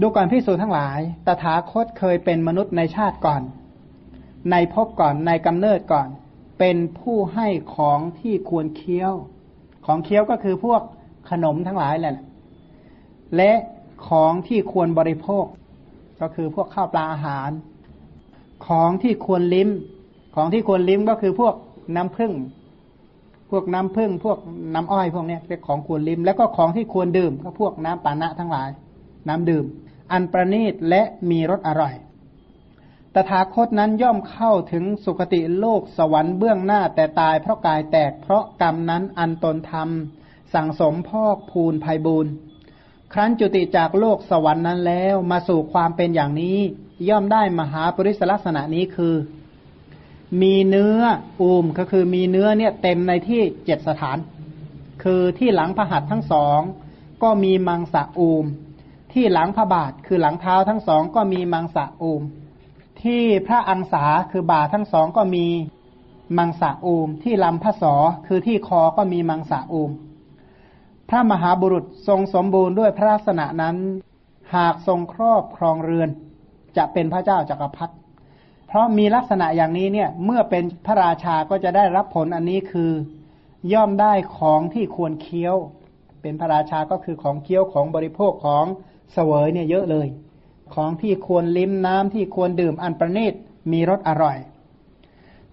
ดูก่อนพิสูจนทั้งหลาย ตถาคตเคยเป็นมนุษย์ในชาติก่อน ในภพก่อน ในกำเนิดก่อน เป็นผู้ให้ของที่ควรเคี้ยว ของเคี้ยวก็คือพวกขนมทั้งหลายแหละ และของที่ควรบริโภค ก็คือพวกข้าวปลาอาหาร ของที่ควรลิ้ม ของที่ควรลิ้มก็คือพวกน้ำผึ้ง พวกน้ำผึ้ง พวกน้ำอ้อยพวกนี้เป็นของควรลิ้ม แล้วก็ของที่ควรดื่ม ก็พวกน้ำปานะทั้งหลาย น้ำดื่ม อันประณีตและมีรสอร่อย ตถาคตนั้นย่อมเข้าถึงสุคติโลกสวรรค์เบื้องหน้าแต่ตายเพราะกายแตกเพราะกรรมนั้นอันตนทำสั่งสมพอกพูนภัยบูนครั้นจุติจากโลกสวรรค์นั้นแล้วมาสู่ความเป็นอย่างนี้ ย่อมได้มหาปริศลักษณะนี้คือ มีเนื้ออูมก็คือมีเนื้อเนี่ยเต็มในที่เจ็ดสถาน คือที่หลังพระหัตทั้งสอง ก็มีมังสะอูม ที่หลังพระบาทคือหลังเท้าทั้งสองก็มีมังสะอูมที่พระอังสาคือบาทั้งสองก็มีมังสะอูมที่ลำพระสอคือที่คอก็มีมังสะอูมพระมหาบุรุษทรงสมบูรณ์ด้วยพระลักษณะนั้น หากทรงครอบครองเรือน จะเป็นพระเจ้าจากักรพรรดิเพราะมีลักษณะอย่างนี้เนี่ยเมื่อเป็นพระราชาก็จะได้รับผลอันนี้คือย่อมได้ของที่ควรเคี้ยว เป็นพระราชาก็คือของเคี้ยวของบริโภคของ เสวยเนี่ยเยอะเลย ของที่ควรลิ้มน้ำที่ควรดื่มอันประณีตมีรสอร่อย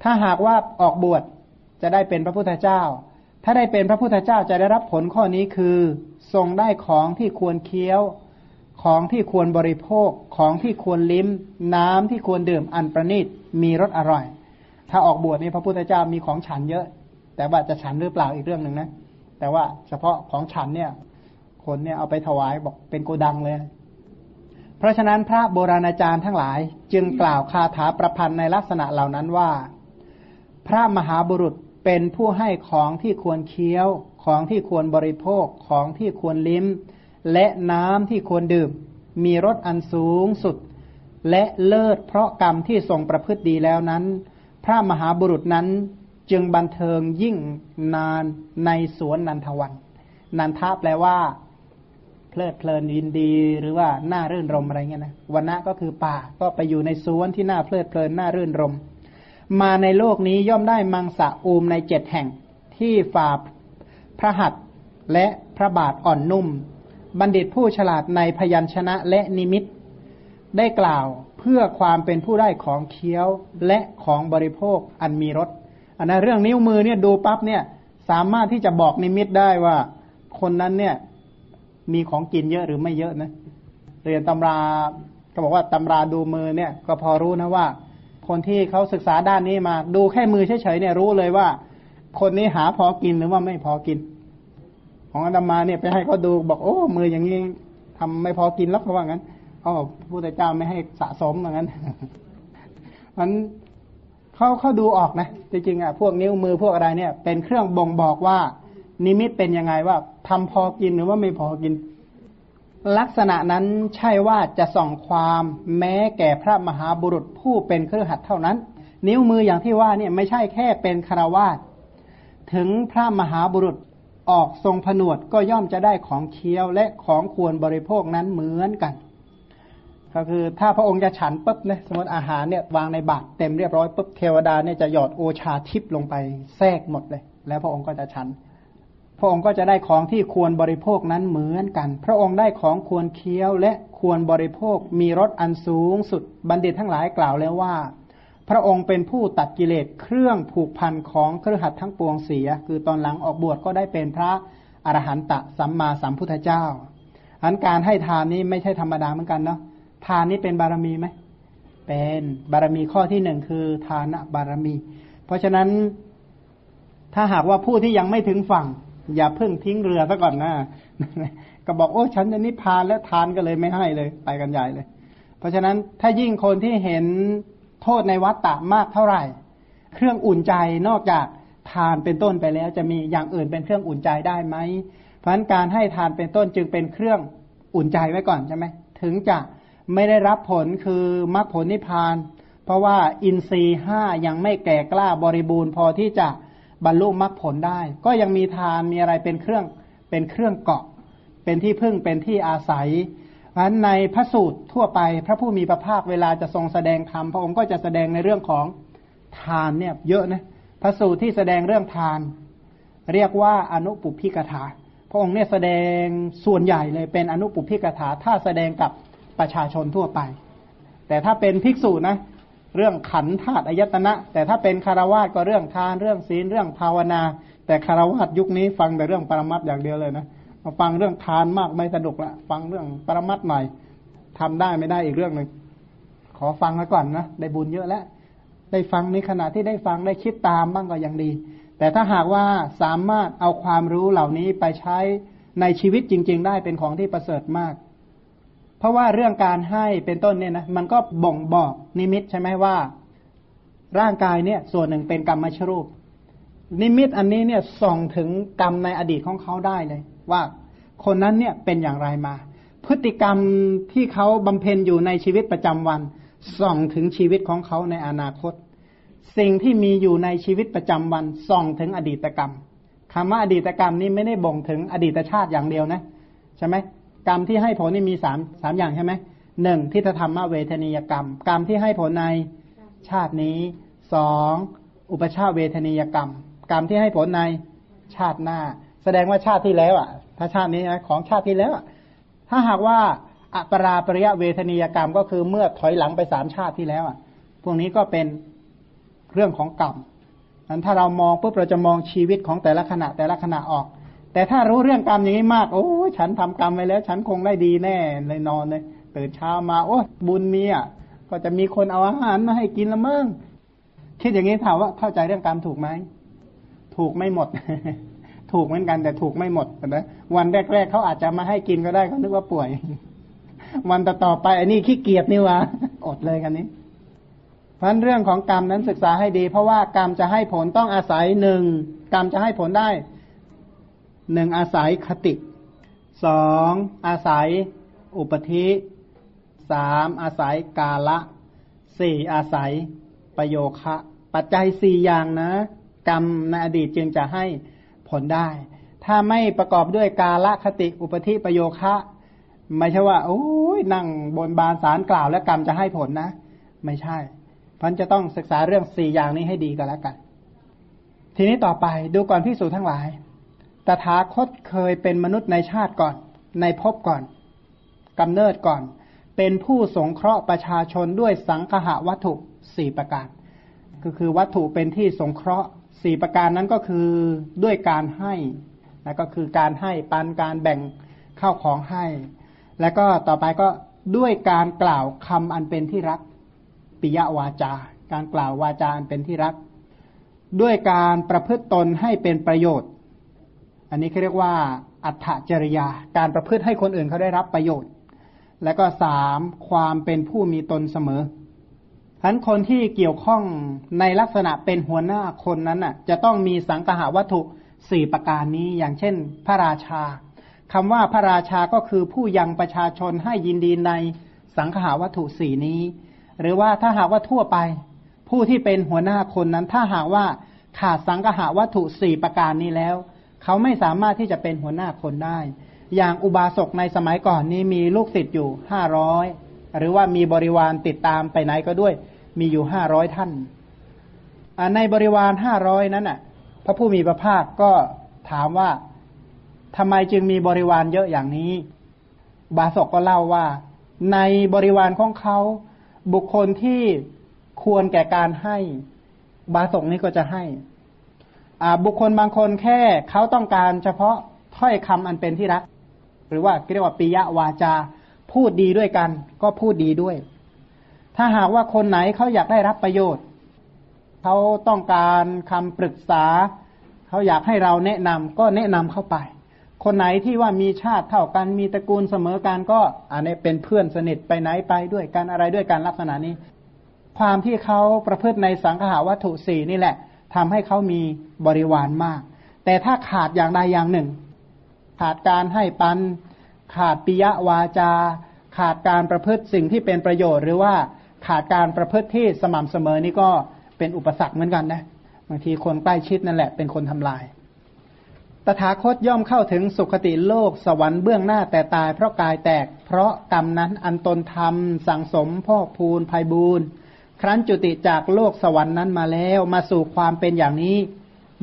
ถ้าหากว่าออกบวชจะได้เป็นพระพุทธเจ้า ถ้าได้เป็นพระพุทธเจ้าจะได้รับผลข้อนี้คือทรงได้ของที่ควรเคี้ยว ของที่ควรบริโภค ของที่ควรลิ้ม น้ำที่ควรดื่มอันประณีตมีรสอร่อย ถ้าออกบวชนี่พระพุทธเจ้ามีของฉันเยอะ แต่ว่าจะฉันหรือเปล่าอีกเรื่องหนึ่งนะ แต่ว่าเฉพาะของฉันเนี่ย คนเนี่ยเอาไปถวายบอกเป็นโกดังเลย เพราะฉะนั้นพระโบราณอาจารย์ทั้งหลาย จึงกล่าวคาถาประพันธ์ในลักษณะเหล่านั้นว่า พระมหาบุรุษเป็นผู้ให้ของที่ควรเคี้ยว ของที่ควรบริโภคของที่ควรลิ้ม และน้ำที่ควรดื่ม มีรสอันสูงสุด และเลิศเพราะกรรมที่ทรงประพฤติดีแล้วนั้น พระมหาบุรุษนั้นจึงบันเทิงยิ่งนานในสวนนันทวัน นันทะแปลว่า เพลิดเพลินยินดีหรือว่าน่ารื่นรมอะไรเงี้ยนะวันนะก็คือป่าก็ไปอยู่ในสวนที่น่าเพลิดเพลินน่ารื่นรม มาในโลกนี้ย่อมได้มังสะอูมในเจ็ดแห่งที่ฝ่าพระหัตและพระบาทอ่อนนุ่ม บัณฑิตผู้ฉลาดในพยัญชนะและนิมิต ได้กล่าวเพื่อความเป็นผู้ได้ของเคี้ยวและของบริโภคอันมีรสอันนั้นเรื่องนิ้วมือเนี่ยดูปั๊บเนี่ยสามารถที่จะบอกนิมิตได้ว่าคนนั้นเนี่ย มีของกินเยอะหรือไม่เยอะนะเรียนตำราก็บอกว่าตำราดูมือเนี่ย ก็พอรู้นะว่า คนที่เขาศึกษาด้านนี้มา ดูแค่มือเฉยๆเนี่ยรู้เลยว่า คนนี้หาพอกินหรือว่าไม่พอกิน ของอาตมาเนี่ยไปให้เขาดูบอกโอ้ มืออย่างนี้ทำไม่พอกินแล้วเขาว่างั้นเขาบอกพระพุทธเจ้าไม่ให้สะสมอย่างนั้นมันเขาเขาดูออกนะจริงๆอะพวกนิ้วมือพวกอะไรเนี่ย เป็นเครื่องบ่งบอกว่า นิมิตเป็นยังไงว่าทำพอกินหรือว่าไม่พอกิน ลักษณะนั้นใช่ว่าจะส่องความแม้แก่พระมหาบุรุษผู้เป็นเครือขัดเท่านั้น นิ้วมืออย่างที่ว่าเนี่ยไม่ใช่แค่เป็นคารวาสถึงพระมหาบุรุษออกทรงผนวดก็ย่อมจะได้ของเคี้ยวและของควรบริโภคนั้นเหมือนกัน ก็คือถ้าพระองค์จะฉันปุ๊บเนี่ยสมมติอาหารเนี่ยวางในบาตรเต็มเรียบร้อยปุ๊บเทวดาเนี่ยจะหยอดโอชาทิพลงไปแทรกหมดเลย แล้วพระองค์ก็จะฉัน พระองค์ก็จะได้ของที่ควรบริโภคนั้นเหมือนกัน พระองค์ได้ของควรเคี้ยวและควรบริโภค มีรสอันสูงสุด บัณฑิตทั้งหลายกล่าวแล้วว่า พระองค์เป็นผู้ตัดกิเลสเครื่องผูกพันของเครือขัดทั้งปวงเสีย คือตอนหลังออกบวชก็ได้เป็นพระอรหันตะสัมมาสัมพุทธเจ้า อันการให้ทานนี้ไม่ใช่ธรรมดาเหมือนกันเนาะ ทานนี้เป็นบารมีไหม เป็นบารมีข้อที่หนึ่งคือทานบารมี เพราะฉะนั้นถ้าหากว่าผู้ที่ยังไม่ถึงฝั่ง อย่าเพิ่งทิ้งเรือซะก่อนนะก็บอกโอ้ฉันจะนิพพานแล้วทานก็เลยไม่ให้เลย ไปกันใหญ่เลย เพราะฉะนั้นถ้ายิ่งคนที่เห็นโทษในวัฏฏะมากเท่าไหร่ เครื่องอุ่นใจนอกจากทานเป็นต้นไปแล้วจะมีอย่างอื่นเป็นเครื่องอุ่นใจได้ไหมเพราะฉะนั้นการให้ทานเป็นต้นจึงเป็นเครื่องอุ่นใจไว้ก่อนใช่ไหมถึงจะไม่ได้รับผลคือมรรคผลนิพพาน เพราะว่าอินทรีห้ายังไม่แก่กล้าบริบูรณ์พอที่จะ บรรลุมรรคผลได้ ก็ยังมีทานมีอะไรเป็นเครื่องเป็นเครื่องเกาะ เป็นที่พึ่งเป็นที่อาศัยเพราะฉะนั้นในพระสูตรทั่วไปพระผู้มีพระภาคเวลาจะทรงแสดงธรรมพระองค์ก็จะแสดงในเรื่องของทานเนี่ยเยอะนะพระสูตรที่แสดงเรื่องทาน เรียกว่าอนุปุพิกถาพระองค์เนี่ยแสดงส่วนใหญ่เลยเป็นอนุปุพิกถาถ้าแสดงกับประชาชนทั่วไป แต่ถ้าเป็นภิกษุนะ เรื่องขันธาตุอายตนะ แต่ถ้าเป็นคารวาสก็เรื่องทานเรื่องศีลเรื่องภาวนา แต่คารวาสยุคนี้ฟังแต่เรื่องปรมัตอย่างเดียวเลยนะมาฟังเรื่องทานมากไม่สนุกละฟังเรื่องปรมัตหน่อยทำได้ไม่ได้อีกเรื่องหนึ่งขอฟังแล้วก่อนนะได้บุญเยอะแล้วได้ฟังในขณะที่ได้ฟังได้คิดตามบ้างก็ยังดี แต่ถ้าหากว่าสามารถเอาความรู้เหล่านี้ไปใช้ในชีวิตจริง ๆ ได้เป็นของที่ประเสริฐมาก เพราะว่าเรื่องการให้เป็นต้นเนี่ยนะมันก็บ่งบอกนิมิตใช่ไหมว่า ร่างกายเนี่ย ส่วนหนึ่งเป็นกรรมชรูป นิมิตอันนี้เนี่ยส่องถึงกรรมในอดีตของเขาได้เลย ว่าคนนั้นเนี่ยเป็นอย่างไรมา พฤติกรรมที่เขาบำเพ็ญอยู่ในชีวิตประจำวัน ส่องถึงชีวิตของเขาในอนาคต สิ่งที่มีอยู่ในชีวิตประจำวันส่องถึงอดีตกรรมคำว่าอดีตกรรมนี้ไม่ได้บ่งถึงอดีตชาติอย่างเดียวนะใช่ไหม กรรมที่ให้ผลนี่มีสามสามอย่างใช่ไหมหนึ่งที่ธรรมเวทนียกรรม กรรมที่ให้ผลในชาตินี้สองอุปชาเวทนียกรรม กรรมที่ให้ผลในชาติหน้า แสดงว่าชาติที่แล้วอะ ถ้าชาตินี้นะของชาติที่แล้ว ถ้าหากว่าอัปราปริยะเวทนียกรรมก็คือเมื่อถอยหลังไปสามชาติที่แล้วอะ พวกนี้ก็เป็นเรื่องของกรรมนั้นถ้าเรามองปุ๊บเราจะมองชีวิตของแต่ละขณะแต่ละขณะออก แต่ถ้ารู้เรื่องกรรมอย่างนี้มาก โอ้ฉันทำกรรมไปแล้ว ฉันคงได้ดีแน่เลยนอนเลยตื่นเช้ามาโอ้บุญมีอะก็จะมีคนเอาอาหารมาให้กินละมั้งคิดอย่างนี้ถามว่าเข้าใจเรื่องกรรมถูกไหมถูกไม่หมด ถูกเหมือนกันแต่ถูกไม่หมดนะวันแรกๆเขาอาจจะมาให้กินก็ได้เขานึกว่าป่วย วันต่อๆไปอันนี้ขี้เกียจนี่วะอดเลยกันนี้เพราะเรื่องของกรรมนั้นศึกษาให้ดี เพราะว่ากรรมจะให้ผลต้องอาศัยหนึ่งกรรมจะให้ผลได้ หนึ่งอาศัยคติสองอาศัยอุปธิสามอาศัยกาละสี่อาศัยประโยคะ ปัจจัยสี่อย่างนะ กรรมในอดีตจึงจะให้ผลได้ ถ้าไม่ประกอบด้วยกาละคติอุปธิประโยคะ ไม่ใช่ว่าโอ้ยนั่งบนบานสารกล่าวแล้วกรรมจะให้ผลนะ ไม่ใช่พันจะต้องศึกษาเรื่องสี่อย่างนี้ให้ดีกันแล้วกัน ทีนี้ต่อไปดูก่อนพิสูจทั้งหลาย ตถาคตเคยเป็นมนุษย์ในชาติก่อน ในภพก่อนกำเนิดก่อน เป็นผู้สงเคราะห์ประชาชนด้วยสังคหวัตถุสี่ประการ ก็คือวัตถุเป็นที่สงเคราะห์สี่ประการนั้นก็คือด้วยการให้นะก็คือการให้ปันการแบ่งข้าวของให้ แล้วก็ต่อไปก็ด้วยการกล่าวคำอันเป็นที่รักปิยวาจา การกล่าววาจาอันเป็นที่รัก ด้วยการประพฤติตนให้เป็นประโยชน์ อันนี้เขาเรียกว่า อัตจริยา การประพฤติให้คนอื่นเขาได้รับประโยชน์ แล้วก็สามความเป็นผู้มีตนเสมอฉะนั้นคนที่เกี่ยวข้องในลักษณะเป็นหัวหน้าคนนั้นน่ะ จะต้องมีสังหาวัตถุสี่ประการนี้อย่างเช่น พระราชาคำว่าพระราชาก็คือผู้ยังประชาชนให้ยินดีในสังหาวัตถุสี่นี้ หรือว่าถ้าหากว่าทั่วไป ผู้ที่เป็นหัวหน้าคนนั้น ถ้าหากว่าขาดสังหาวัตถุสี่ประการนี้แล้ว เขาไม่สามารถที่จะเป็นหัวหน้าคนได้ อย่างอุบาสกในสมัยก่อนนี้มีลูกศิษย์อยู่ห้าร้อยหรือว่ามีบริวารติดตามไปไหนก็ด้วย มีอยู่ห้าร้อยท่านในบริวารห้าร้อยนั้นน่ะ พระผู้มีพระภาคก็ถามว่าทำไมจึงมีบริวารเยอะอย่างนี้ บาศกก็เล่าว่า ในบริวารของเขา บุคคลที่ควรแก่การให้ บาศกนี้ก็จะให้ บุคคลบางคนแค่เขาต้องการเฉพาะถ้อยคำอันเป็นที่รัก หรือว่าเรียกว่าปิยวาจาพูดดีด้วยกัน ก็พูดดีด้วย ถ้าหากว่าคนไหนเขาอยากได้รับประโยชน์เขาต้องการคำปรึกษาเขาอยากให้เราแนะนำก็แนะนำเข้าไป คนไหนที่ว่ามีชาติเท่ากันมีตระกูลเสมอกันก็อันนี้เป็นเพื่อนสนิทไปไหนไปด้วยกันอะไรด้วยกันลักษณะนี้ ความที่เขาประพฤติในสังขาวัตถุสี่นี่แหละ ทำให้เขามีบริวารมาก แต่ถ้าขาดอย่างใดอย่างหนึ่ง ขาดการให้ปัน ขาดปิยวาจา ขาดการประพฤติสิ่งที่เป็นประโยชน์ หรือว่าขาดการประพฤติที่สม่ำเสมอนี่ก็เป็นอุปสรรคเหมือนกันนะบางทีคนใกล้ชิดนั่นแหละเป็นคนทำลาย ตถาคตย่อมเข้าถึงสุคติโลกสวรรค์เบื้องหน้าแต่ตายเพราะกายแตก เพราะกรรมนั้นอันตนทำสังสมพอกพูนภัยบูน ครั้นจุติจากโลกสวรรค์นั้นมาแล้วมาสู่ความเป็นอย่างนี้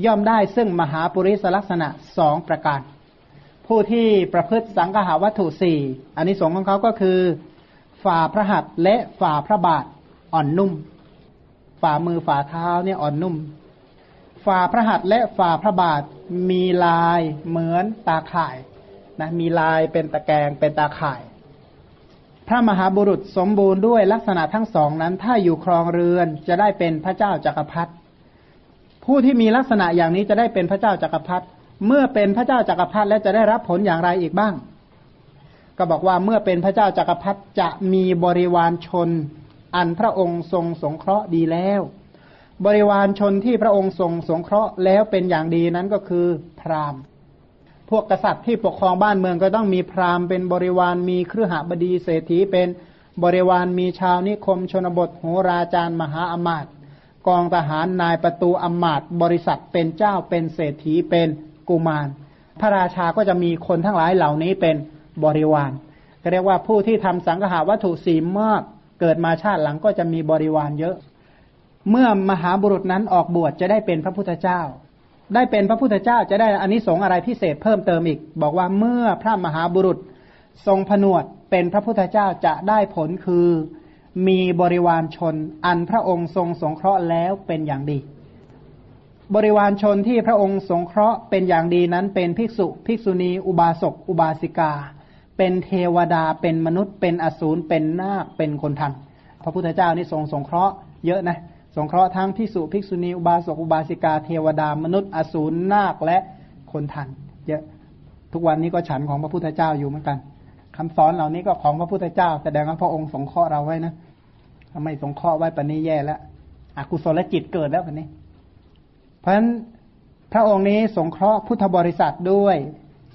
ย่อมได้ซึ่งมหาปุริสลักษณะสองประการ ผู้ที่ประพฤติสังฆาวัตถุสี่อันนี้สงของเขาก็คือ ฝ่าพระหัตถ์และฝ่าพระบาทอ่อนนุ่ม ฝ่ามือฝ่าเท้าเนี่ยอ่อนนุ่ม ฝ่าพระหัตถ์และฝ่าพระบาทมีลายเหมือนตาข่ายนะมีลายเป็นตะแกรงเป็นตาข่าย พระมหาบุรุษสมบูรณ์ด้วยลักษณะทั้งสองนั้น ถ้าอยู่ครองเรือนจะได้เป็นพระเจ้าจากักรพรรดิผู้ที่มีลักษณะอย่างนี้จะได้เป็นพระเจ้าจากักรพรรดิเมื่อเป็นพระเจ้าจากักรพรรดิแล้วจะได้รับผลอย่างไรอีกบ้าง ก็บอกว่าเมื่อเป็นพระเจ้าจากักรพรรดิจะมีบริวารชน อันพระองค์ทรงสงเคราะห์ดีแล้ว บริวารชนที่พระองค์ทรงสงเคราะห์แล้วเป็นอย่างดีนั้นก็คือพราหมณ์ พวกกษัตริย์ที่ปกครองบ้านเมืองก็ต้องมีพราหมณ์เป็นบริวารมีเครือหบดีเศรษฐีเป็นบริวารมีชาวนิคมชนบทโหราจารย์มหาอมาตย์กองทหารนายประตูอมาตย์บริษัทเป็นเจ้าเป็นเศรษฐีเป็นกุมาร พระราชาก็จะมีคนทั้งหลายเหล่านี้เป็นบริวารก็เรียกว่าผู้ที่ทำสังหาวัตถุสีมากเกิดมาชาติหลังก็จะมีบริวารเยอะ เมื่อมหาบุรุษนั้นออกบวชจะได้เป็นพระพุทธเจ้า ได้เป็นพระพุทธเจ้าจะได้อันนี้สงอะไรพิเศษเพิ่มเติมอีก บอกว่าเมื่อพระมหาบุรุษทรงผนวดเป็นพระพุทธเจ้าจะได้ผลคือมีบริวารชน อันพระองค์ทรงสงเคราะห์แล้วเป็นอย่างดี บริวารชนที่พระองค์สงเคราะห์เป็นอย่างดีนั้นเป็นภิกษุ ภิกษุณี อุบาสกอุบาสิกา เป็นเทวดาเป็นมนุษย์ เป็นอสูรเป็นนาคเป็นคนทันพระพุทธเจ้านี่ทรงสงเคราะห์เยอะนะ สงเคราะห์ทั้งภิกษุภิกษุณีอุบาสกอุบาสิกาเทวดามนุษย์อสูรนาคและคนทันเยอะทุกวันนี้ก็ฉันของพระพุทธเจ้าอยู่เหมือนกันคำสอนเหล่านี้ก็ของพระพุทธเจ้าแสดงว่าพระองค์สงเคราะห์เราไว้นะถ้าไม่สงเคราะห์ไว้ปณนี้แย่แล้วอกุศลจิตเกิดแล้วปณนี้เพราะฉะนั้นพระองค์นี้สงเคราะห์พุทธบริษัทด้วย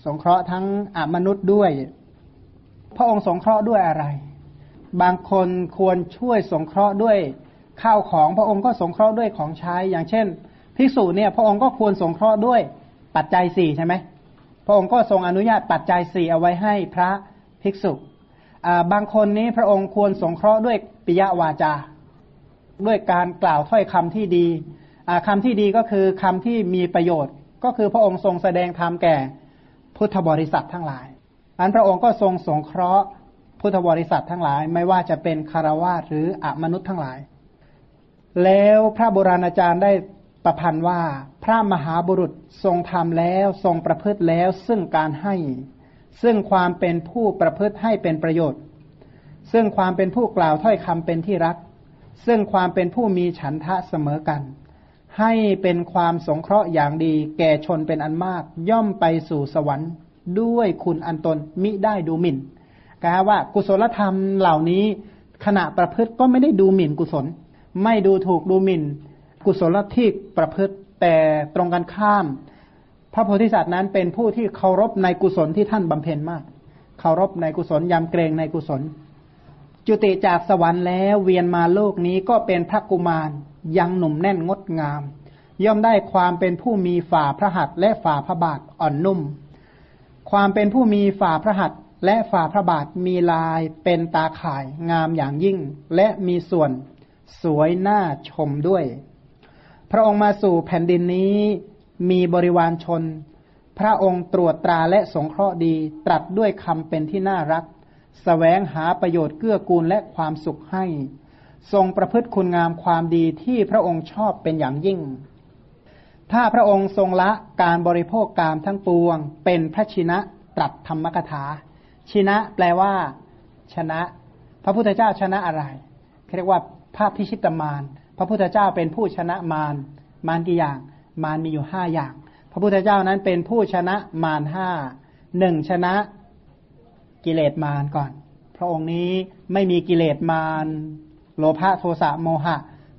สงเคราะห์ทั้งอมนุษย์ด้วย พระองค์สงเคราะห์ด้วยอะไร บางคนควรช่วยสงเคราะห์ด้วย ข้าวของพระองค์ก็สงเคราะห์ด้วยของใช้อย่างเช่นภิกษุเนี่ยพระองค์ก็ควรสงเคราะห์ด้วยปัจจัยสี่ใช่ไหมพระองค์ก็ทรงอนุญาตปัจจัยสี่เอาไว้ให้พระภิกษุบางคนนี้พระองค์ควรสงเคราะห์ด้วยปิยวาจา ด้วยการกล่าวถ้อยคำที่ดีคำที่ดีก็คือคำที่มีประโยชน์ ก็คือพระองค์ทรงแสดงธรรมแก่พุทธบริษัททั้งหลายอันพระองค์ก็ทรงสงเคราะห์พุทธบริษัททั้งหลาย ไม่ว่าจะเป็นคารวะหรืออมนุษย์ทั้งหลาย แล้วพระโบราณอาจารย์ได้ประพันธ์ว่า พระมหาบุรุษทรงทำแล้วทรงประพฤติแล้วซึ่งการให้ ซึ่งความเป็นผู้ประพฤติให้เป็นประโยชน์ ซึ่งความเป็นผู้กล่าวถ้อยคำเป็นที่รัก ซึ่งความเป็นผู้มีฉันทะเสมอกัน ให้เป็นความสงเคราะห์อย่างดี แก่ชนเป็นอันมาก ย่อมไปสู่สวรรค์ด้วยคุณอันตนมิได้ดูหมิ่นกล่าวว่ากุศลธรรมเหล่านี้ขณะประพฤติก็ไม่ได้ดูหมิ่นกุศล ไม่ดูถูกดูหมิ่น กุศลที่ประพฤติแต่ตรงกันข้าม พระโพธิสัตว์นั้นเป็นผู้ที่เคารพในกุศลที่ท่านบำเพ็ญมาก เคารพในกุศลยำเกรงในกุศล จุติจากสวรรค์แล้วเวียนมาโลกนี้ก็เป็นพระกุมารยังหนุ่มแน่นงดงาม ย่อมได้ความเป็นผู้มีฝ่าพระหัตถ์และฝ่าพระบาทอ่อนนุ่ม ความเป็นผู้มีฝ่าพระหัตถ์และฝ่าพระบาทมีลายเป็นตาข่ายงามอย่างยิ่ง และมีส่วน สวยน่าชมด้วย พระองค์มาสู่แผ่นดินนี้มีบริวารชน พระองค์ตรวจตราและสงเคราะห์ดี ตรัสด้วยคำเป็นที่น่ารักสแสวงหาประโยชน์เกื้อกูลและความสุขให้ ทรงประพฤติคุณงามความดีที่พระองค์ชอบเป็นอย่างยิ่ง ถ้าพระองค์ทรงละการบริโภคกามทั้งปวง เป็นพระชินะตรัสธรรมกถา ชินะแปลว่า ชนะ พระพุทธเจ้าชนะอะไรเรียกว่า ภาพพิชิตมาร พระพุทธเจ้าเป็นผู้ชนะมาร มารกี่อย่าง มารมีอยู่ห้าอย่าง พระพุทธเจ้านั้นเป็นผู้ชนะมารห้า หนึ่งชนะกิเลสมารก่อน พระองค์นี้ไม่มีกิเลสมาร โลภะโทสะโมหะ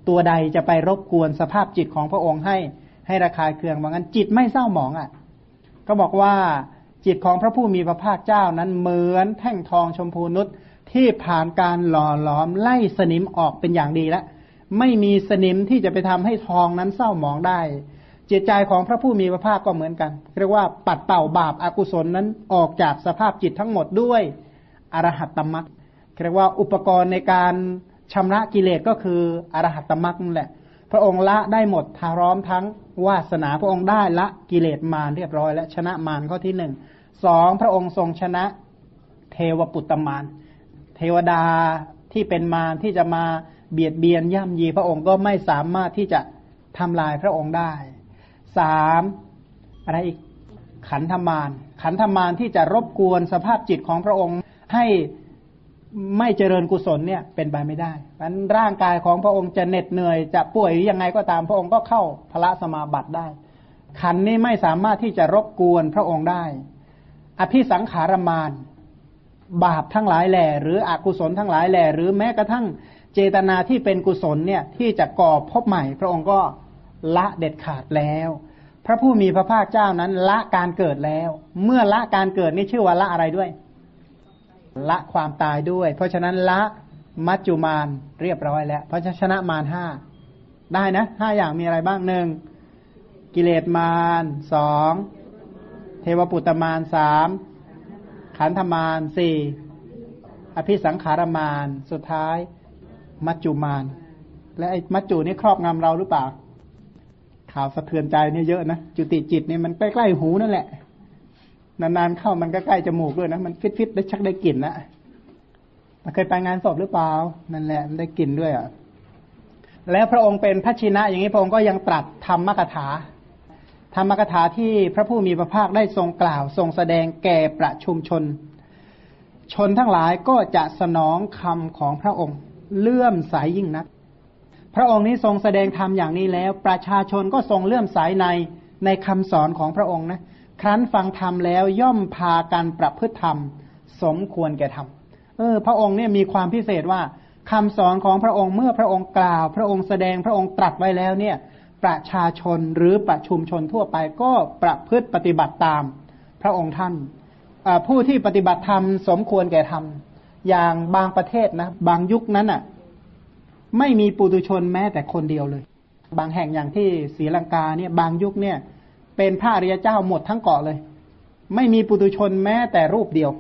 ตัวใดจะไปรบกวนสภาพจิตของพระองค์ให้ให้ระคายเคืองว่างั้นจิตไม่เศร้าหมองอะ ก็บอกว่าจิตของพระผู้มีพระภาคเจ้านั้นเหมือนแท่งทองชมพูนุช ที่ผ่านการหล่อหลอมไล่สนิมออกเป็นอย่างดีแล้วไม่มีสนิมที่จะไปทำให้ทองนั้นเศร้าหมองได้ จิตใจของพระผู้มีพระภาคก็เหมือนกัน เรียกว่าปัดเป่าบาปอากุศลนั้นออกจากสภาพจิตทั้งหมดด้วยอรหัตตมรรคเรียกว่าอุปกรณ์ในการชำระกิเลสก็คืออรหัตตมรรคนั่นแหละ พระองค์ละได้หมดทารอมทั้งวาสนาพระองค์ได้ละกิเลสมารเรียบร้อยและชนะมารข้อที่หนึ่งสองพระองค์ทรงชนะเทวปุตตมาร เทวดาที่เป็นมารที่จะมาเบียดเบียนย่ำยีพระองค์ก็ไม่สามารถที่จะทำลายพระองค์ได้สามอะไรอีกขันธมาร ขันธมารที่จะรบกวนสภาพจิตของพระองค์ให้ไม่เจริญกุศลเนี่ยเป็นไปไม่ได้มันร่างกายของพระองค์จะเหน็ดเหนื่อยจะป่วยหรือยังไงก็ตามพระองค์ก็เข้าพระสมาบัติได้ ขันนี้ไม่สามารถที่จะรบกวนพระองค์ได้ อภิสังขารมาน บาปทั้งหลายแหล่หรืออกุศลทั้งหลายแหล่หรือแม้กระทั่งเจตนาที่เป็นกุศลเนี่ยที่จะก่อพบใหม่ พระองค์ก็ละเด็ดขาดแล้ว พระผู้มีพระภาคเจ้านั้นละการเกิดแล้ว เมื่อละการเกิดนี่ชื่อว่าละอะไรด้วย ละความตายด้วย เพราะฉะนั้นละมัจจุมานเรียบร้อยแล้ว เพราะชนะมารห้าได้นะห้าอย่างมีอะไรบ้างหนึ่งกิเลสมารสองเทวปุตตมารสาม ขันธมารสี่อภิสังขารมารสุดท้าย มัจจุมารและไอ้มัจจุนี่ครอบงำเราหรือเปล่า ข่าวสะเทือนใจเนี่ยเยอะนะจุติจิตเนี่ยมันใกล้ๆหูนั่นแหละ นานๆเข้ามันก็ใกล้จมูกด้วยนะมันฟิตๆได้ชักได้กลิ่นนะเคยไปงานศพหรือเปล่านั่นแหละมันได้กลิ่นด้วยอะแล้วพระองค์เป็นพระชินะ อย่างนี้พระองค์ก็ยังตรัสธรรมกถา ธรรมกถาที่พระผู้มีพระภาคได้ทรงกล่าว ทรงแสดงแก่ประชุมชน ชนทั้งหลายก็จะสนองคำของพระองค์ เลื่อมใสยยิ่งนัก พระองค์นี้ทรงแสดงธรรมอย่างนี้แล้ว ประชาชนก็ทรงเลื่อมใสในในคำสอนของพระองค์นะครั้นฟังธรรมแล้วย่อมพากันประพฤติธรรม สมควรแก่ธรรมเออ พระองค์เนี่ยมีความพิเศษว่าคำสอนของพระองค์เมื่อพระองค์กล่าว พระองค์แสดงพระองค์ตรัสไว้แล้วเนี่ย ประชาชนหรือประชุมชนทั่วไปก็ประพฤติปฏิบัติตามพระองค์ท่าน ผู้ที่ปฏิบัติธรรมสมควรแก่ธรรม อย่างบางประเทศนะ บางยุคนั้นอะ ไม่มีปุตุชนแม้แต่คนเดียวเลย บางแห่งอย่างที่ศรีลังกาเนี่ยบางยุคเนี่ย เป็นพระอริยเจ้าหมดทั้งเกาะเลย ไม่มีปุตุชนแม้แต่รูปเดียว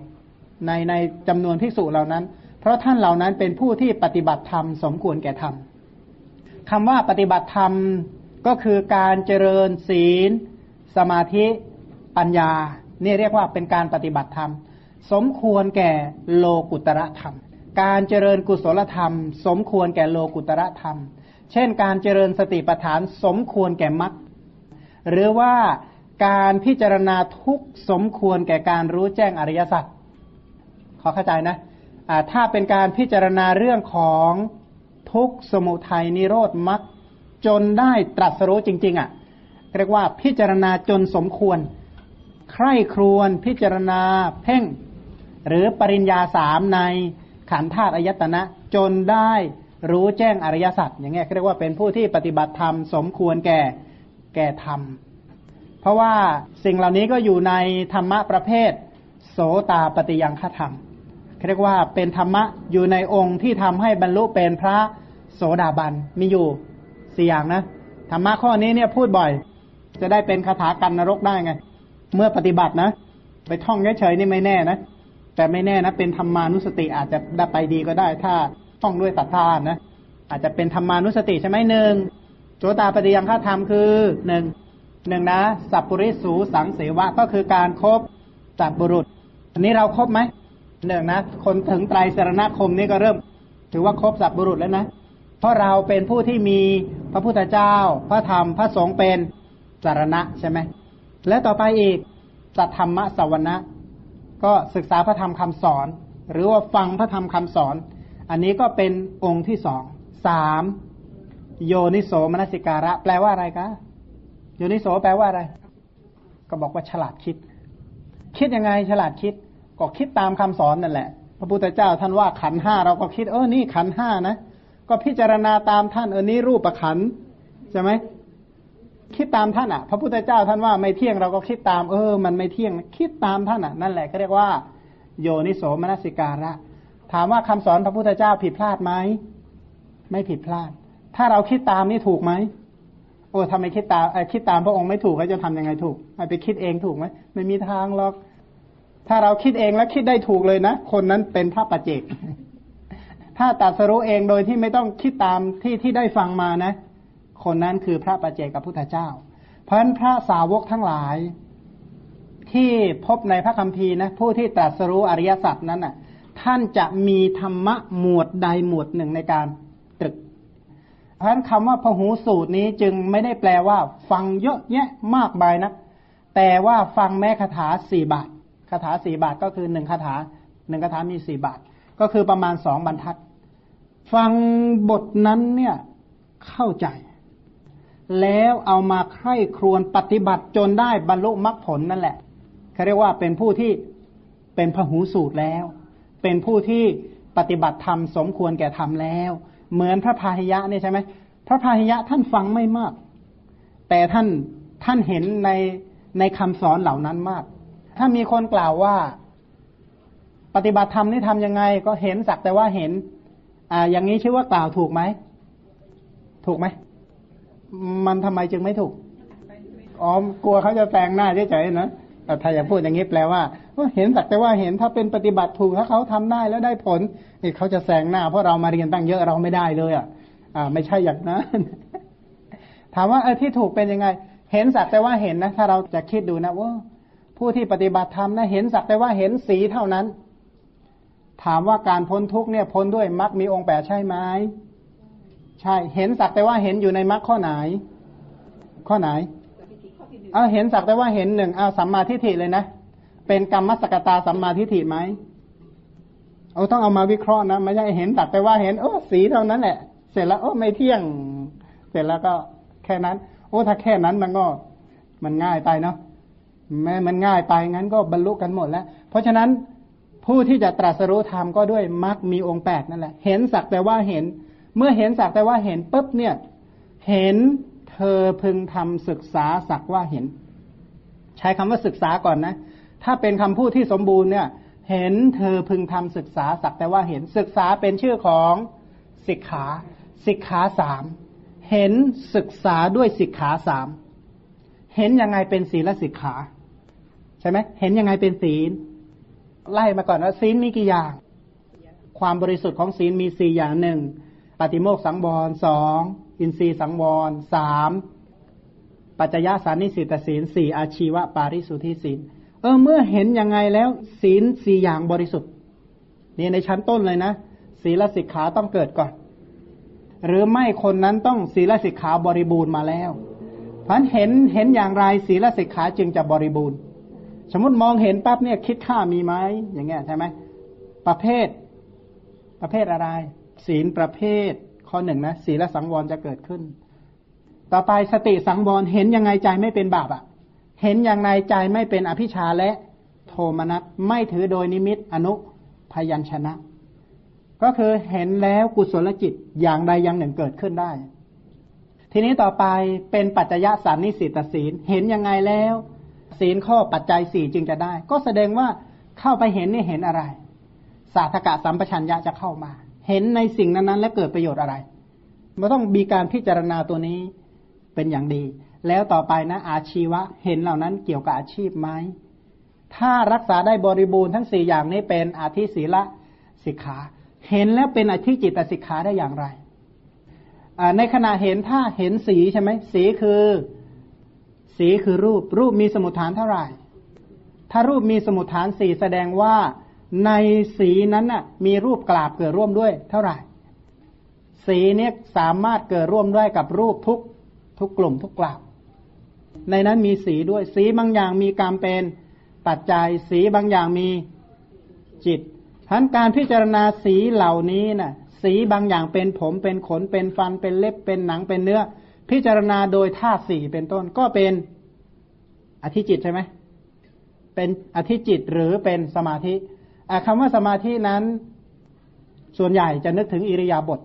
ในในจำนวนพิสุเหล่านั้น เพราะท่านเหล่านั้นเป็นผู้ที่ปฏิบัติธรรมสมควรแก่ธรรมคำว่าปฏิบัติธรรม ก็คือการเจริญศีล สมาธิปัญญานี่เรียกว่าเป็นการปฏิบัติธรรม สมควรแก่โลกุตระธรรม การเจริญกุศลธรรม สมควรแก่โลกุตระธรรม เช่น การเจริญสติปัฏฐานสมควรแก่มรรคหรือว่าการพิจารณาทุกสมควรแก่การรู้แจ้งอริยสัจขอเข้าใจนะะถ้าเป็นการพิจารณาเรื่องของทุกสมุทัยนิโรธมรรค จนได้ตรัสรู้จริง ๆอะเรียกว่าพิจารณาจนสมควร ใคร่ครวญพิจารณาเพ่ง หรือปริญญาสามในขันธาตุอายตนะ จนได้รู้แจ้งอริยสัจอย่างเงี้ยเรียกว่าเป็นผู้ที่ปฏิบัติธรรมสมควรแก่แก่ธรรม เพราะว่าสิ่งเหล่านี้ก็อยู่ในธรรมะประเภท โสตาปฏิยังฆธรรมเรียกว่าเป็นธรรมะอยู่ในองค์ที่ทำให้บรรลุเป็นพระโสดาบันมีอยู่ สี่อย่างนะธรรมะข้อนี้เนี่ยพูดบ่อย จะได้เป็นคาถากันนรกได้ไง เมื่อปฏิบัตินะ ไปท่องเฉยๆนี่ไม่แน่นะ แต่ไม่แน่นะ เป็นธรรมานุสติอาจจะได้ไปดีก็ได้ ถ้าท่องด้วยศรัทธานะอาจจะเป็นธรรมานุสติใช่ไหมหนึ่งโจตาปฏิยังฆาธรรมคือหนึ่งหนึ่งนะสัพปริสูสังเสวะก็คือการครบสัพบุรุษ อันนี้เราครบไหมหนึ่งนะ คนถึงไตรสรณคมนี่ก็เริ่ม ถือว่าครบสัพบุรุษแล้วนะ เพราะเราเป็นผู้ที่มีพระพุทธเจ้า พระธรรมพระสงฆ์เป็นสารณะใช่ไหมและต่อไปอีกสัทธรรมะสวนะก็ศึกษาพระธรรมคำสอน หรือว่าฟังพระธรรมคำสอน อันนี้ก็เป็นองค์ที่สองสามโยนิโสมนสิการะ แปลว่าอะไรคะโยนิโสแปลว่าอะไร ก็บอกว่าฉลาดคิด คิดยังไงฉลาดคิด ก็คิดตามคำสอนนั่นแหละ พระพุทธเจ้าท่านว่าขันห้าเราก็คิดเออนี่ขันห้านะ ก็พิจารณาตามท่านเออนี่รูปประขันใช่ไหมคิดตามท่านอะ พระพุทธเจ้าท่านว่าไม่เที่ยงเราก็คิดตามเออ มันไม่เที่ยง คิดตามท่านอะ นั่นแหละก็เรียกว่า โยนิโสมนสิการะถามว่าคำสอนพระพุทธเจ้าผิดพลาดไหมไม่ผิดพลาด ถ้าเราคิดตามนี่ถูกไหมโอ้ทำไมคิดตามคิดตามพระองค์ไม่ถูกเขาจะทำยังไงถูกไปคิดเองถูกไหมไม่มีทางหรอก ถ้าเราคิดเองแล้วคิดได้ถูกเลยนะ คนนั้นเป็นพระปัจเจก ถ้าตัดสรู้เองโดยที่ไม่ต้องคิดตามที่ที่ได้ฟังมานะ คนนั้นคือพระปัจเจกับพุทธเจ้า เพราะฉะนั้นพระสาวกทั้งหลาย ที่พบในพระคัมภีร์นะผู้ที่ตรัสรู้อริยสัจนั้นน่ะ ท่านจะมีธรรมะหมวดใดหมวดหนึ่งในการตรึกเพราะฉะนั้นคำว่าพหูสูตรนี้จึงไม่ได้แปลว่า ฟังเยอะแยะมากมายนะแต่ว่าฟังแม้คาถาสี่บาทคาถาสี่บาทก็คือหนึ่งคาถาหนึ่งคาถามีสี่บาท ก็คือประมาณสองบรรทัด ฟังบทนั้นเนี่ยเข้าใจ แล้วเอามาใคร่ครวญปฏิบัติจนได้บรรลุมรรคผลนั่นแหละเขาเรียกว่าเป็นผู้ที่เป็นพหูสูตรแล้ว เป็นผู้ที่ปฏิบัติธรรมสมควรแก่ธรรมแล้ว เหมือนพระพาหิยะเนี่ยใช่ไหมพระพาหิยะท่านฟังไม่มาก แต่ท่านท่านเห็นในในคำสอนเหล่านั้นมาก ถ้ามีคนกล่าวว่า ปฏิบัติธรรมนี่ทำยังไง ก็เห็นสักแต่ว่าเห็น อ่า อย่างนี้ชื่อว่ากล่าวถูกไหม ถูกไหม มันทำไมจึงไม่ถูก อ๋อ กลัวเขาจะแปลงหน้าเฉยๆนะแต่ถ้าอยากพูดอย่างนี้แปลว่าเห็นสักแต่ว่าเห็นถ้าเป็นปฏิบัติถูกถ้าเขาทำได้แล้วได้ผลนี่เขาจะแซงหน้า เพราะเรามาเรียนตั้งเยอะเราไม่ได้เลย อะ อ่า ไม่ใช่อย่างนั้น ถามว่าเออที่ถูกเป็นยังไง เห็นสักแต่ว่าเห็นนะ ถ้าเราจะคิดดูนะว่าผู้ที่ปฏิบัติธรรมนะเห็นสักแต่ว่าเห็นสีเท่านั้น ถามว่าการพ้นทุกเนี่ยพ้นด้วยมรรคมีองค์แปดใช่ไหมใช่เห็นสักแต่ว่าเห็นอยู่ในมรรคข้อไหน ข้อไหนเอาเห็นสักแต่ว่าเห็นหนึ่งเอาสัมมาทิฏฐิเลยนะ เป็นกรรมสกตาสัมมาทิฏฐิไหมเอาต้องเอามาวิเคราะห์นะไม่ใช่เห็นสักแต่ว่าเห็นโอ้สีเท่านั้นแหละ เสร็จแล้วโอ้ไม่เที่ยง เสร็จแล้วก็แค่นั้น โอ้ถ้าแค่นั้นมันก็มันง่ายไปเนาะแม้มันง่ายไปงั้นก็บรรลุกันหมดแล้ว เพราะฉะนั้น ผู้ที่จะตรัสรู้ธรรมก็ด้วยมรรคมีองค์แปดนั่นแหละ เห็นสักแต่ว่าเห็น เมื่อเห็นสักแต่ว่าเห็นปุ๊บเนี่ย เห็นเธอพึงทำศึกษาสักว่าเห็น ใช้คำว่าศึกษาก่อนนะ ถ้าเป็นคำพูดที่สมบูรณ์เนี่ย เห็นเธอพึงทำศึกษาสักแต่ว่าเห็น ศึกษาเป็นชื่อของสิกขาสิกขาสามเห็นศึกษาด้วยสิกขาสามเห็นยังไงเป็นศีลสิกขา ใช่ไหมเห็นยังไงเป็นศีล ไล่มาก่อนว่าศีลมีกี่อย่าง ความบริสุทธิ์ของศีลมีสี่อย่างหนึ่งปฏิโมกข์สังวรสองอินทรีย์สังวรสามปัจจยสานิสิตศีลสี่อาชีวะ ปาริสุทธิศีลเออเมื่อเห็นยังไงแล้ว ศีลสี่อย่างบริสุทธิ์นี่ในชั้นต้นเลยนะศีลสิกขาต้องเกิดก่อน หรือไม่คนนั้นต้องศีลสิกขาบริบูรณ์มาแล้วพันเห็นเห็นอย่างไรศีลสิกขาจึงจะบริบูรณ์ สมมติมองเห็นปั๊บเนี่ยคิดค่ามีไหมอย่างเงี้ยใช่ไหมประเภท ประเภทอะไร ศีลประเภท ข้อหนึ่งนะศีลสังวรจะเกิดขึ้น ต่อไปสติสังวรเห็นยังไงใจไม่เป็นบาปอะ เห็นอย่างไรใจไม่เป็นอภิชาและโทมนัสไม่ถือโดยนิมิตอนุพยัญชนะ ก็คือเห็นแล้วกุศลจิตอย่างใดอย่างหนึ่งเกิดขึ้นได้ ทีนี้ต่อไปเป็นปัจจยสารนิสิตศีลเห็นยังไงแล้ว ศีลข้อปัจจัยสี่จึงจะได้ ก็แสดงว่าเข้าไปเห็นนี่เห็นอะไร สาธกะสัมปชัญญะจะเข้ามา เห็นในสิ่งนั้นๆ และเกิดประโยชน์อะไรมันต้องมีการพิจารณาตัวนี้เป็นอย่างดี แล้วต่อไปนะ อาชีวะ เห็นเหล่านั้นเกี่ยวกับอาชีพไหมถ้ารักษาได้บริบูรณ์ทั้งสี่อย่างนี้เป็นอาทิศีละสิกขา เห็นแล้วเป็นอาธิจิตสิกขาได้อย่างไรในขณะเห็นถ้าเห็นสีใช่ไหมสีคือ สีคือรูป รูปมีสมุทฐานเท่าไหร่ ถ้ารูปมีสมุทฐานสี่แสดงว่าในสีนั้นน่ะ มีรูปกราบเกิดร่วมด้วยเท่าไหร่ สีเนี้ยสามารถเกิดร่วมด้วยกับรูปทุกทุกกลุ่มทุกกราบ ในนั้นมีสีด้วย สีบางอย่างมีกรรมเป็นปัจจัย สีบางอย่างมีจิตทั้นการพิจารณาสีเหล่านี้น่ะ สีบางอย่างเป็นผมเป็นขนเป็นฟันเป็นเล็บเป็นหนังเป็นเนื้อ พิจารณาโดยธาตุสี่เป็นต้นก็เป็นอธิจิตใช่ไหมเป็นอธิจิตหรือเป็นสมาธิคำว่าสมาธินั้นส่วนใหญ่จะนึกถึงอิริยาบถ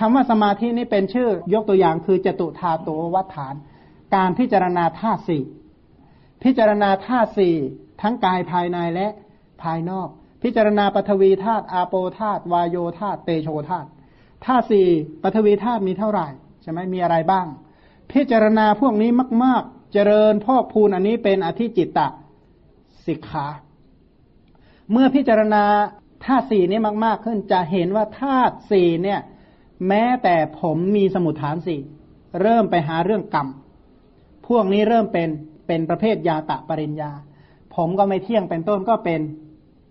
คำว่าสมาธินี้เป็นชื่อยกตัวอย่างคือจตุธาตัววัฏฐาน การพิจารณาธาตุสี่พิจารณาธาตุสี่ทั้งกายภายในและภายนอก พิจารณาปฐวีธาตุอาโปธาตุวายโยธาตุเตโชธาตุธาตุสี่ปฐวีธาตุมีเท่าไหร่ ช่ไหมมีอะไรบ้าง พิจารณาพวกนี้มาก ๆ เจริญพอกพูนอันนี้เป็นอธิจิตตสิกขาเมื่อพิจารณาธาตุสี่นี้มาก ๆ ขึ้นจะเห็นว่าธาตุสี่เนี่ย แม้แต่ผมมีสมุทฐานสี่เริ่มไปหาเรื่องกรรม พวกนี้เริ่มเป็นเป็นประเภทยาตะปริญญา ผมก็ไม่เที่ยงเป็นต้นก็เป็น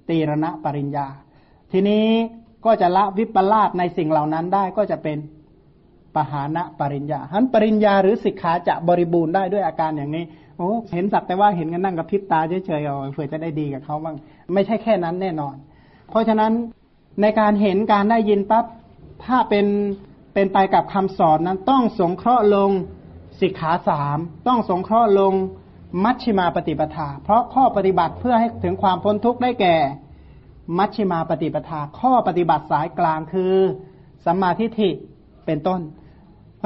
ตีรณะปริญญา ทีนี้ก็จะละวิปลาสในสิ่งเหล่านั้นได้ก็จะเป็น ปหานะปริญญาฉั้นปริญญาหรือสิกขาจะบริบูรณ์ได้ด้วยอาการอย่างนี้โอ้เห็นสักแต่ว่าเห็นกันนั่งกับพิบตาเฉยๆเอาเผื่อจะได้ดีกับเขาบ้างไม่ใช่แค่นั้นแน่นอน เพราะฉะนั้นในการเห็นการได้ยินปั๊บถ้าเป็นเป็นไปกับคำสอนนั้นต้องสงเคราะห์ลงสิกขาสามต้องสงเคราะห์ลงมัชชิมาปฏิปทา เพราะข้อปฏิบัติเพื่อให้ถึงความพ้นทุกข์ได้แก่ มัชชิมาปฏิปทา ข้อปฏิบัติสายกลางคือสัมมาทิฏฐิเป็นต้น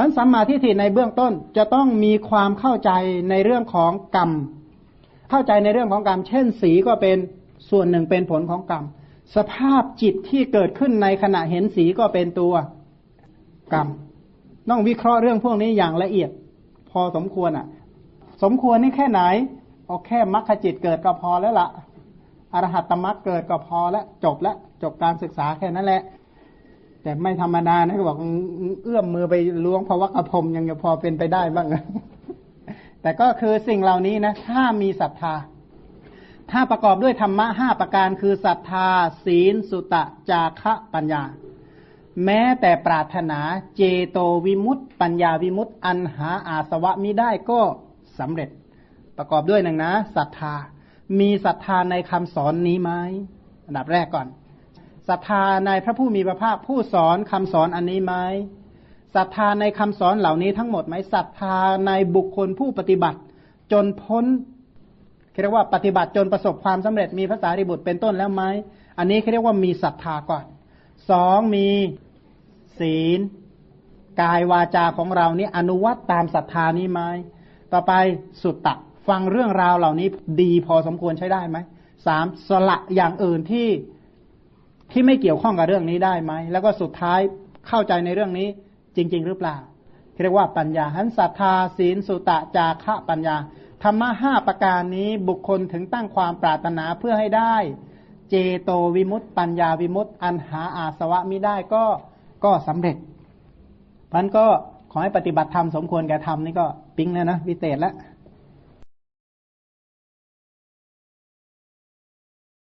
พราะสัมมาทิฏฐิในเบื้องต้นจะต้องมีความเข้าใจในเรื่องของกรรม เข้าใจในเรื่องของกรรม เช่น สีก็เป็นส่วนหนึ่งเป็นผลของกรรม สภาพจิตที่เกิดขึ้นในขณะเห็นสีก็เป็นตัวกรรม ต้องวิเคราะห์เรื่องพวกนี้อย่างละเอียด พอสมควรอะ สมควรนี่แค่ไหนเอาแค่มรรคจิตเกิดก็พอแล้วละ่ะอรหัตตมรรคเกิดก็พอแล้วจบแล้วจบการศึกษาแค่นั้นแหละ แต่ไม่ธรรมดานะก็บอกเอื้อมมือไปล้วงภาวะกระพรมยังจะพอเป็นไปได้บ้างแต่ก็คือสิ่งเหล่านี้นะ ถ้ามีศรัทธา ถ้าประกอบด้วยธรรมะห้าประการคือศรัทธา ศีล สุตะ จาคะปัญญา แม้แต่ปรารถนาเจโตวิมุตติปัญญาวิมุตติอันหาอาสวะมิได้ก็สำเร็จ ประกอบด้วยหนึ่งนะศรัทธา มีศรัทธาในคำสอนนี้ไหมอันดับแรกก่อน ศรัทธาในพระผู้มีพระภาคผู้สอนคำสอนอันนี้ไหมศรัทธาในคำสอนเหล่านี้ทั้งหมดไหมศรัทธาในบุคคลผู้ปฏิบัติ จนพ้นเรียกว่าปฏิบัติจนประสบความสำเร็จมีภาษาริบุตรเป็นต้นแล้วไหมอันนี้เรียกว่ามีศรัทธาก่อนสองมีศีล กายวาจาของเรานี้อนุวัตตามศรัทธานี้ไหมต่อไปสุตตะฟังเรื่องราวเหล่านี้ดีพอสมควรใช้ได้ไหมสามสละอย่างอื่นที่ ที่ไม่เกี่ยวข้องกับเรื่องนี้ได้ไหม แล้วก็สุดท้ายเข้าใจในเรื่องนี้จริง ๆ หรือเปล่าเรียกว่าปัญญาหันศรัทธาศีลสุตะจาคะปัญญาธรรมะห้าประการนี้บุคคลถึงตั้งความปรารถนาเพื่อให้ได้ เจโตวิมุตต์ปัญญาวิมุตต์อันหาอาสวะมิได้ก็ก็สำเร็จพันก็ขอให้ปฏิบัติธรรมสมควรแก่ธรรมนี่ก็ปิ๊งแล้วนะวิเศษแล้ว